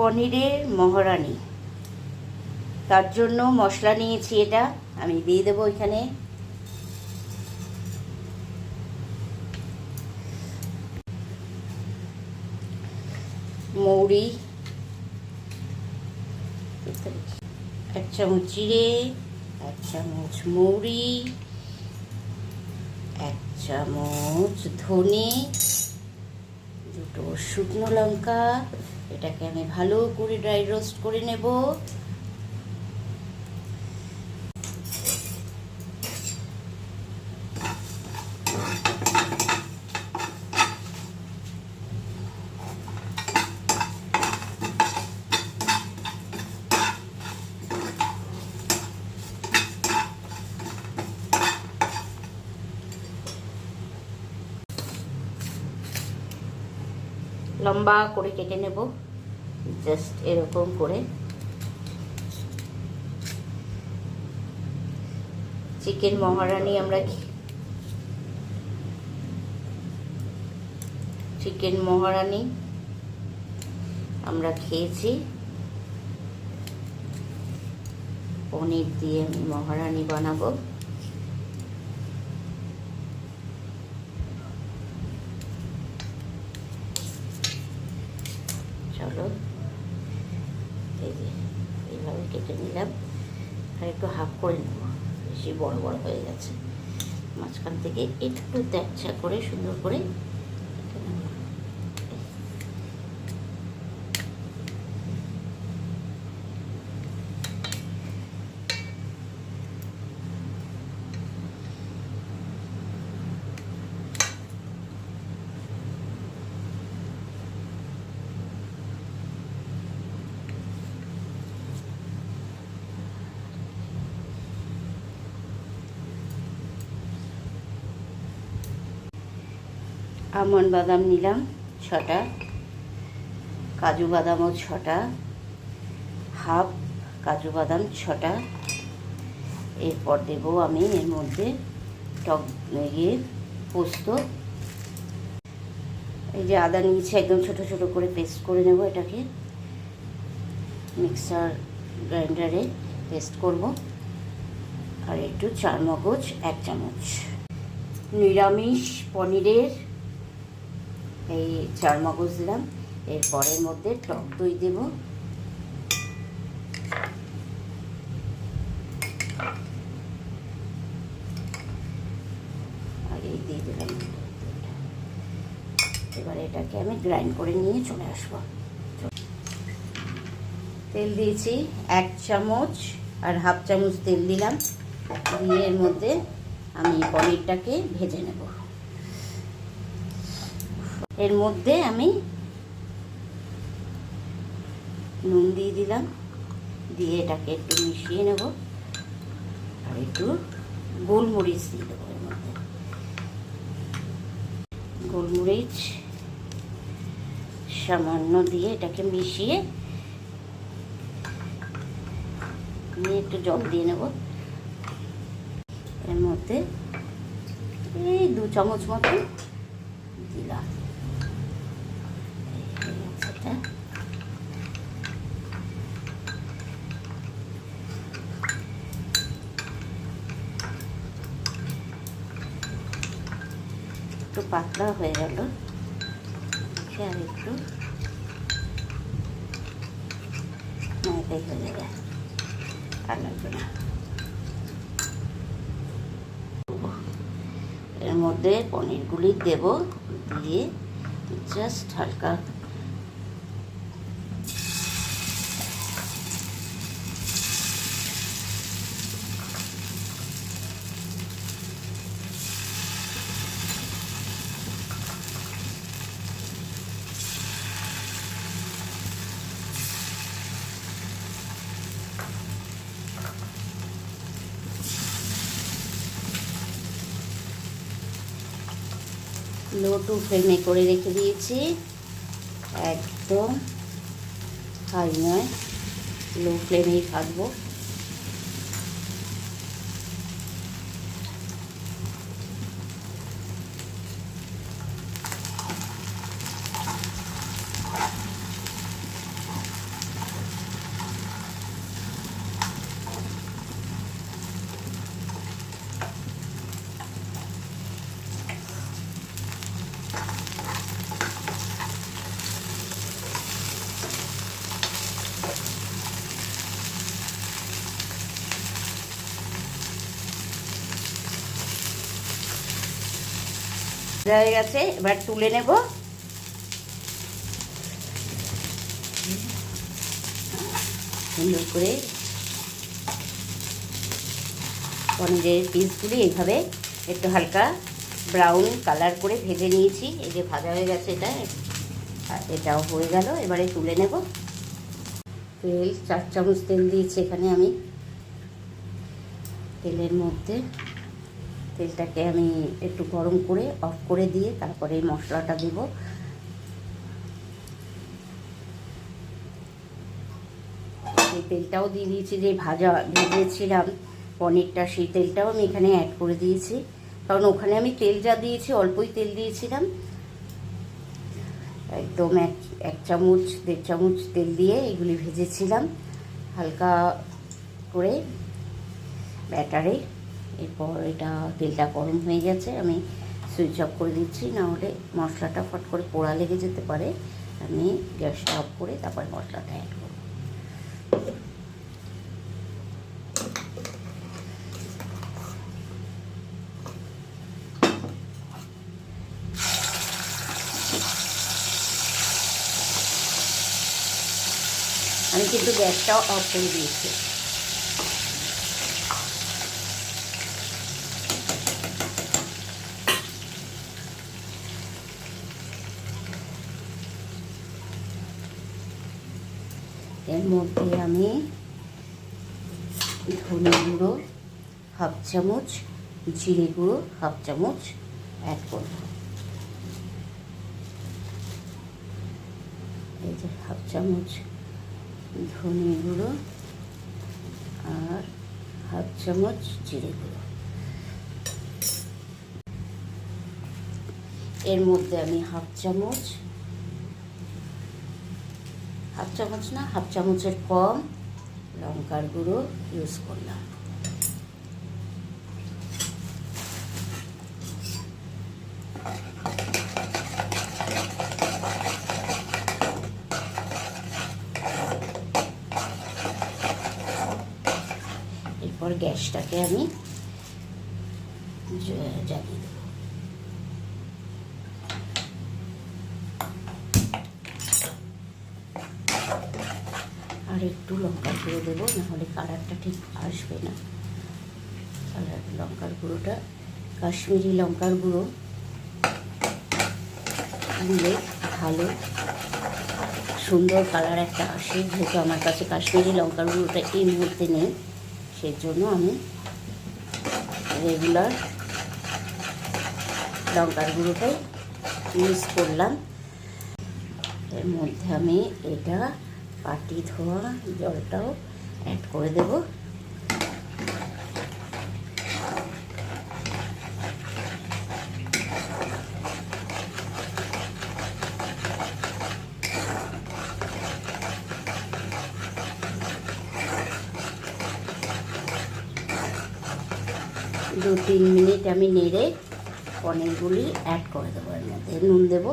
পনিরের মহারানি। তার জন্য মশলা নিয়েছি এটা, আমি দিয়ে দেবো এখানে। মৌরি, এক চামচ জিরে, এক চামচ মৌরি, এক চামচ ধনে, দুটো শুকনো লঙ্কা এটাকে আমি ভালো করে ড্রাই রোস্ট করে নেব। লম্বা করে কেটে নেব। জাস্ট এরকম করে চিকেন মহারানি আমরা চিকেন মহারানি আমরা খেয়েছি। পনির দিয়ে আমি মহারানি বানাবো চলো এই যে এইভাবে কেটে নিলাম আর একটু হাফ করে নেব বেশি বড় বড় হয়ে গেছে। মাঝখান থেকে একটু ত্যাচা করে সুন্দর করে আমন্ড বাদাম নিলাম ছটা, কাজু বাদামও ছটা, হাফ কাজু বাদাম ছটা। এরপর দেব আমি এর মধ্যে টক ইয়ে পোস্ত। এই যে আদা নিয়েছি, একদম ছোট ছোট করে পেস্ট করে নেব এটাকে। মিক্সার গ্রাইন্ডারে পেস্ট করব। আর একটু চার মগজ, এক চামচ। নিরামিষ পনিরের এই চার মগজ দিলাম। এরপরের মধ্যে টক দই দেব। এই দিয়ে দিলাম এবার এটাকে আমি গ্রাইন্ড করে নিয়ে চলে আসব। তেল দিয়েছি এক চামচ আর হাফ চামচ তেল দিলাম। দিয়ে এর মধ্যে আমি পনিরটাকে ভেজে নেব। এর মধ্যে আমি নুন দিয়ে দিলাম। দিয়ে এটাকে একটু মিশিয়ে নেব। আর একটু গোলমরিচ দিয়ে দেবো এর মধ্যে। গোলমরিচ সামান্য দিয়ে এটাকে মিশিয়ে নিয়ে একটু জল দিয়ে নেব। এর মধ্যে এই দু চামচ মতো দিলাম এই হয়ে গেছে এটা। একটু পাতলা হয়ে গেল। দেখে আর একটু ময়দাই হয়ে যাবে। আর এর মধ্যে পনিরগুলি দেব দিয়ে জাস্ট হালকা লো টু ফ্লেমে করে রেখে দিয়েছি। একদম হাই নয় লো ফ্লেমেই থাকব হয়ে গেছে, এবার তুলে নেব। সুন্দর করে পনিরের পিসগুলি এইভাবে একটু হালকা ব্রাউন কালার করে ভেজে নিয়েছি। এই যে ভাজা হয়ে গেছে এটা, আর এটাও হয়ে গেল, এবারে তুলে নেব। তেল, চার চামচ তেল দিয়েছি এখানে আমি। তেলের মধ্যে তেলটাকে আমি একটু গরম করে অফ করে দিয়ে তারপরে এই মশলাটা দেব। এই তেলটাও দিয়ে দিয়েছি, যে ভাজা ভেজেছিলাম পনিরটা, সেই তেলটাও আমি এখানে অ্যাড করে দিয়েছি। কারণ ওখানে আমি তেল যা দিয়েছি, অল্পই তেল দিয়েছিলাম। একদম এক এক চামচ, দেড় চামচ তেল দিয়ে এগুলি ভেজেছিলাম হালকা করে ব্যাটারে। এরপর এটা তেলটা গরম হয়ে গেছে, আমি সুইচ অফ করে দিচ্ছি। না হলে মশলাটা ফট করে পোড়া লেগে যেতে পারে। আমি গ্যাসটা অফ করে তারপর মশলাটা অ্যাড করব। আমি কিন্তু গ্যাসটাও অফ করে দিয়েছি। এর মধ্যে আমি ধনে গুঁড়ো, হাফ চামচ, জিরে গুঁড়ো, হাফ চামচ অ্যাড করব। এই যে হাফ চামচ ধনে গুঁড়ো আর হাফ চামচ জিরে গুঁড়ো। এর মধ্যে আমি হাফ চামচ হাফ চামচ না, হাফ চামচের কম লঙ্কার গুঁড়ো ইউজ করলাম। এরপর গ্যাসটাকে আমি জ্বালিয়ে দেবো আর একটু লঙ্কার গুঁড়ো দেবো, নাহলে কালারটা ঠিক আসবে না। কালার লঙ্কার গুঁড়োটা, কাশ্মীরি লঙ্কার গুঁড়ো দিলে ভালো। সুন্দর কালার একটা আসে, যেহেতু আমার কাছে কাশ্মীরি লঙ্কার গুঁড়োটা এই মুহূর্তে নেই সেই জন্য আমি রেগুলার লঙ্কার গুঁড়োটাই ইউজ করলাম। এর মধ্যে আমি এটা পাটি ধোয়া, জলটাও অ্যাড করে দেব। দু তিন মিনিট আমি নেড়ে পনিরগুলি অ্যাড করে দেবো, এর মধ্যে নুন দেবো।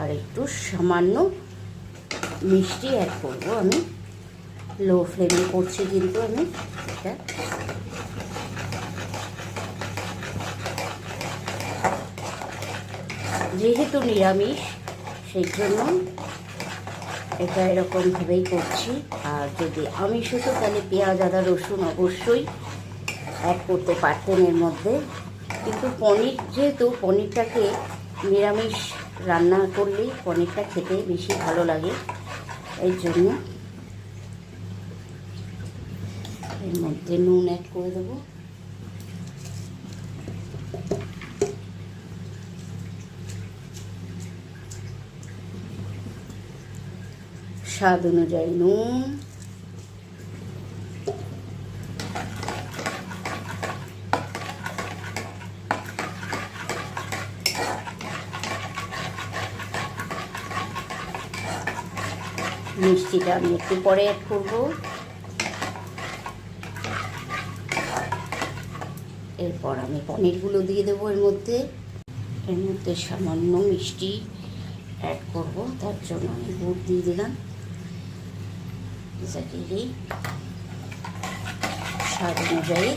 আর একটু সামান্য মিষ্টি অ্যাড করব আমি। লো ফ্লেমে করছি কিন্তু আমি এটা। যেহেতু নিরামিষ, সেই জন্য এটা এরকমভাবেই করছি। আর যদি আমিষ হতো, তাহলে পেঁয়াজ, আদা, রসুন অবশ্যই অ্যাড করতে পারতেন এর মধ্যে। কিন্তু পনির, যেহেতু পনিরটাকে নিরামিষ রান্না করলেই পনিরটা খেতে বেশি ভালো লাগে। এই জন্য এর মধ্যে নুন অ্যাড করে দেবো। স্বাদ অনুযায়ী নুন। মিষ্টিটা আমি একটু পরে অ্যাড করব। এরপর আমি পনিরগুলো দিয়ে দেবো এর মধ্যে। এর মধ্যে সামান্য মিষ্টি অ্যাড করব, তার জন্য আমি গুড় দিয়ে দিলাম। স্বাদ অনুযায়ী।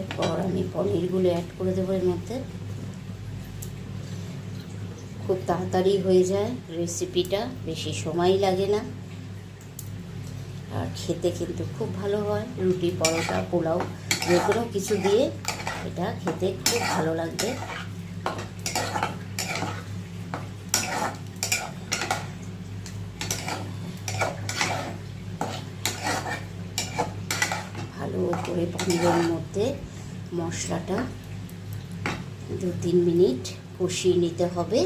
এরপর আমি পনিরগুলো অ্যাড করে দেবো এর মধ্যে। খুব তাড়াতাড়ি হয়ে যায়। রেসিপিটা বেশি সময় লাগে না। আর খেতে কিন্তু খুব ভালো হয়। রুটি, পরোটা, পোলাও, যে কোনো কিছু দিয়ে এটা খেতে খুব ভালো লাগবে। ভালো করে পনিরের মধ্যে মশলাটা দু তিন মিনিট কষিয়ে নিতে হবে।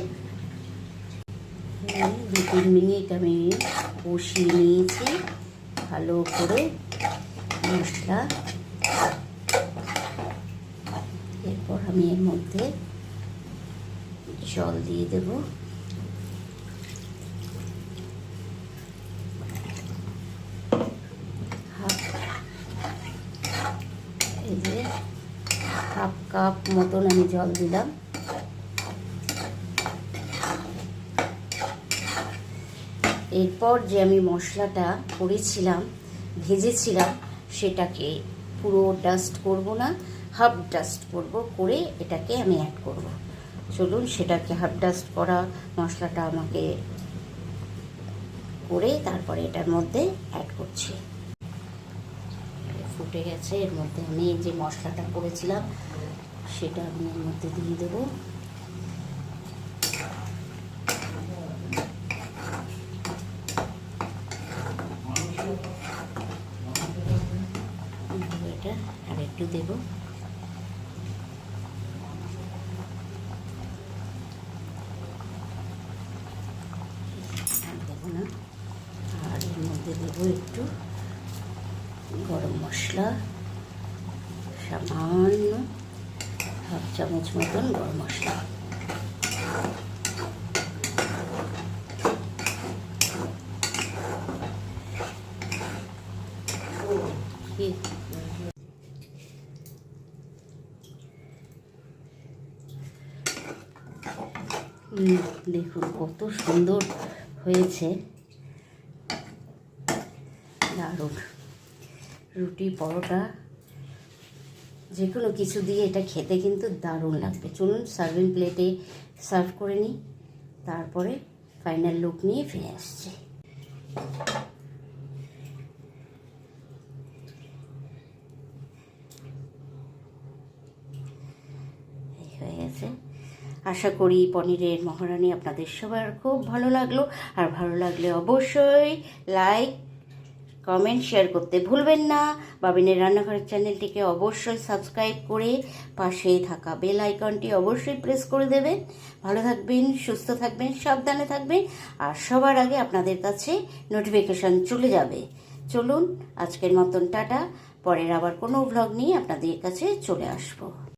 এই দু তিন মিনিট আমি কষিয়ে নিয়েছি। ভালো করে মশলা। এরপর আমি এর মধ্যে জল দিয়ে দেব। হাফ এই হাফ কাপ মতন আমি জল দিলাম। এরপর যে আমি মশলাটা করেছিলাম, ভেজেছিলাম, সেটাকে পুরো ডাস্ট করব না হাফ ডাস্ট করব, করে এটাকে আমি অ্যাড করব। চলুন সেটাকে হাফ ডাস্ট করা মশলাটা আমাকে করে তারপরে এটার মধ্যে অ্যাড করছি। ফুটে গেছে, এর মধ্যে আমি যে মশলাটা করেছিলাম, সেটা আমি এর মধ্যে দিয়ে দেবো এটা দেব। দেবো দেবো না। আর এর মধ্যে দেবো একটু গরম মশলা, সামান্য হাফ চামচ মতন গরম মশলা। কত সুন্দর হয়েছে। দারুণ। রুটি, পরোটা যে কোনো কিছু দিয়ে এটা খেতে কিন্তু দারুণ লাগবে। চলুন সার্ভিং প্লেটে সার্ভ করে নিই। তারপরে ফাইনাল লুক নিয়ে ফিরে আসছি এই হয়ে গেছে আশা করি পনিরের মহারানী আপনাদের সবার খুব ভালো লাগল। আর ভালো লাগলে অবশ্যই লাইক কমেন্ট শেয়ার করতে ভুলবেন না। বাবিনের রান্নাঘরের চ্যানেলটিকে অবশ্যই সাবস্ক্রাইব করে পাশে থাকা বেল আইকনটি অবশ্যই প্রেস করে দেবেন। ভালো থাকবেন, সুস্থ থাকবেন, সাবধানে থাকবেন। আর সবার আগে আপনাদের কাছে নোটিফিকেশন চলে যাবে। চলুন, আজকের মতন টাটা। পরের আবার কোনো ভ্লগ নিয়ে আপনাদের কাছে চলে আসব।